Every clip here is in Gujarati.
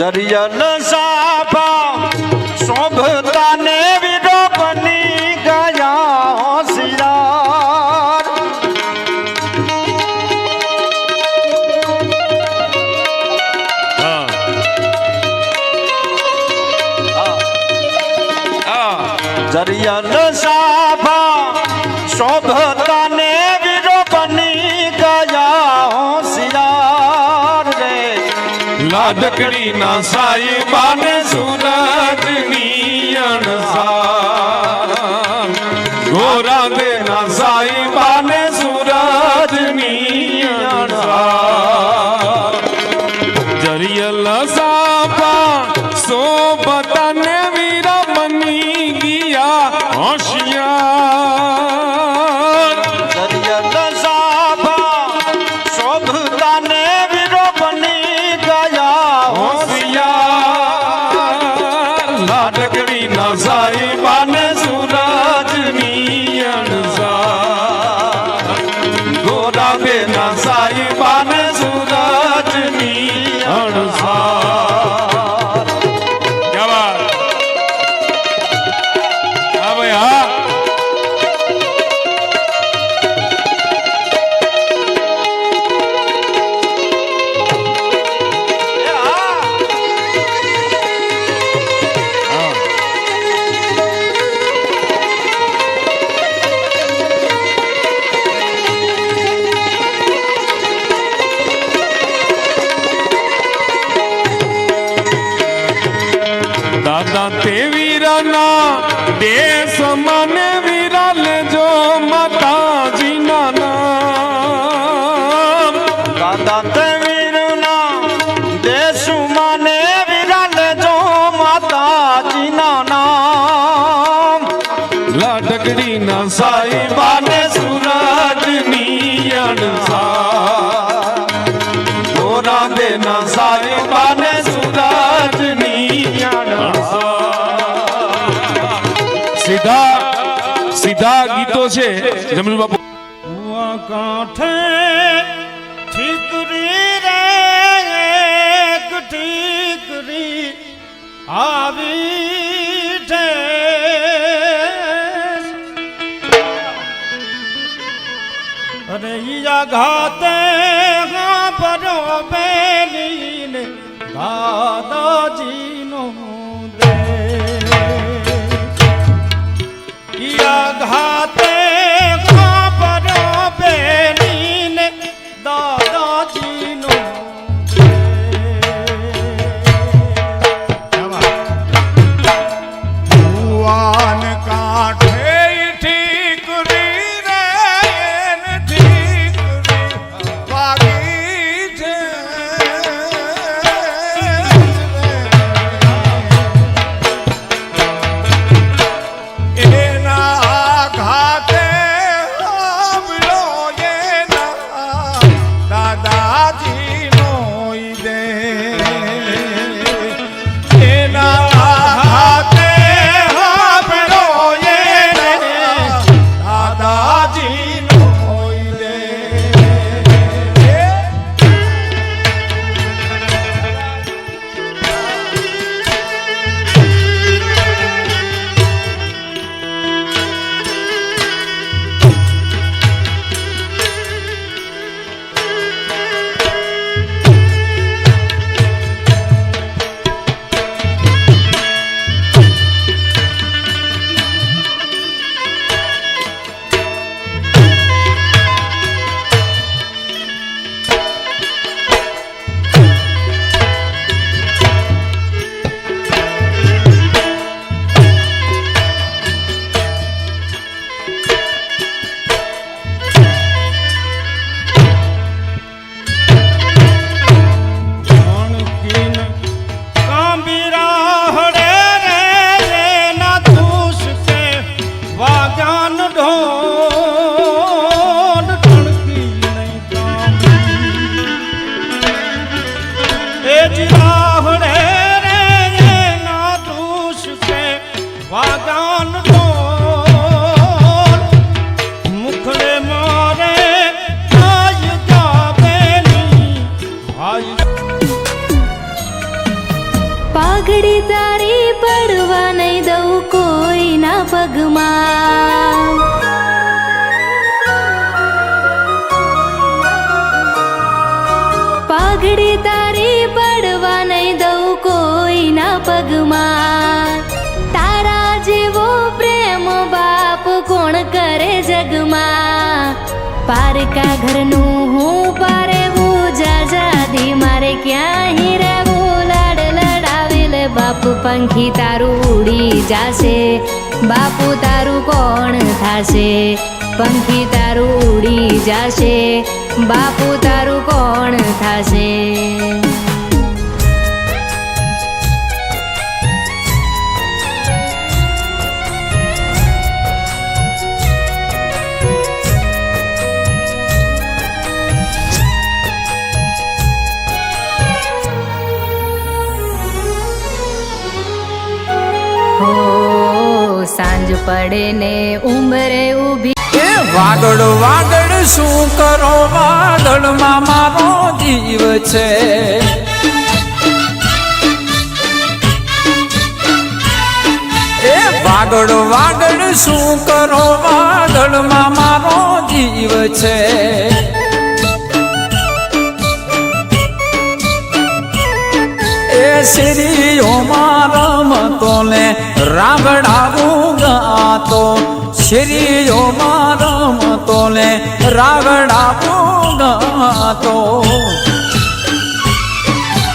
જરિયલ સાફા શોભતા ને વિરો બની ગયા હોશિયાર જરિયલ સાફા શોભતા લાડકડી ના સાહેબા ને સુરતની અણસા ગોરા દે ના સાહેબા ને સુરતની અણસા જરિયલ સાપા સોબત ના સારી બાને સુરાજની સીધા સીધા ગીતો છે, જમલ બાપુ. કાંઠે ઠીકરી રે, એક ઠીકરી આવી ઠે અરે યા ઘાતે নাজি પાઘડી તારી પડવા નહીં દઉં કોઈના પગમાં. પાઘડી તારી પડવા નહીં દઉં કોઈના પગમાં. પારકા ઘરનું હું પારેવું. જાજાદી મારે ક્યાં હિ રહેવું? લાડ લડાવેલ બાપુ પંખી તારું ઉડી જાશે. બાપુ તારું કોણ થાશે? પંખી તારું ઉડી જાશે. બાપુ તારું કોણ થાશે? પડે ને ઉમરે ઊભી. એ વાદળ વાદળ, શું કરો? વાદળમાં મારો જીવ છે. એ વાદળ વાદળ, શું કરો? વાદળમાં મારો જીવ છે. શ્રીઓમાં રમતો ને રાવડાવું ગાતો. શ્રીઓમાં રમતો ને રાવડાવું ગાતો.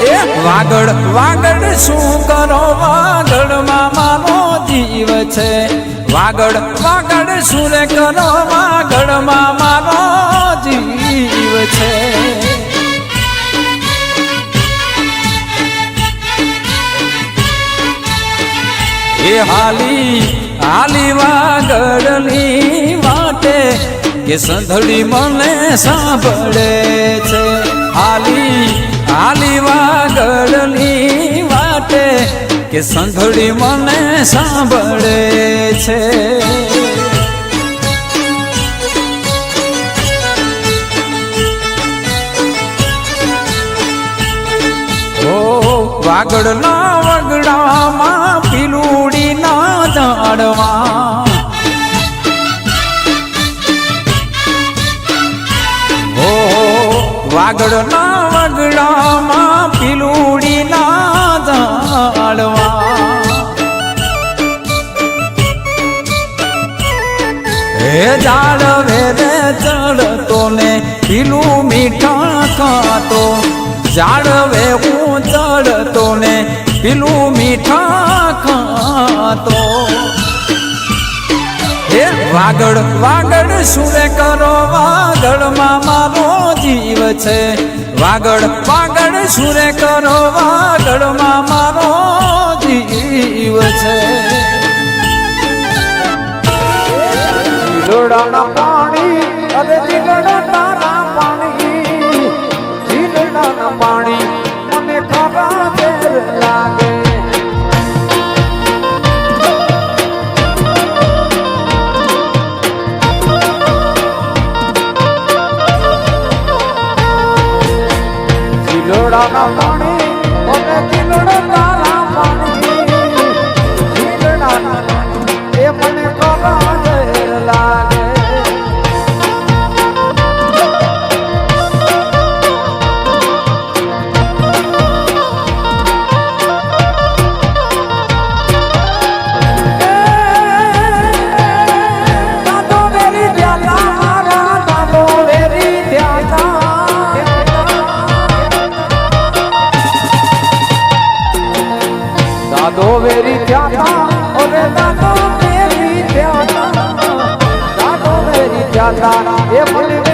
એ વાગડ વાગડ શું કરો? વાગડમાં મારો જીવ છે. વાગડ વાગડ શું કરો? વાગડમાં મારો જીવ છે. એ હાલી હાલી વાગડની વાટે કે સંધળી મને સાંભળે છે. હાલી હાલી વાગડની વાટે કે સંધળી મને સાંભળે છે. વાગડના વાગડના વગડામાં પીલુડી ના હે જાડવે વેરે ચડતો ને પીલું મીઠા ખાતો. જાડવે હું ચડતો ને પીલું મીઠા ખાતો. હે વાગડ વાગડ સુરે કરો વાગડમાં મારો જીવ છે. વાગડ વાગડ સુરે કરો વાગડમાં મારો જીવ છે. પાણી കൂടാ દાદો જાતા ઓરે દાદો મેરી જાતા દાદો મેરી જાતા એ મને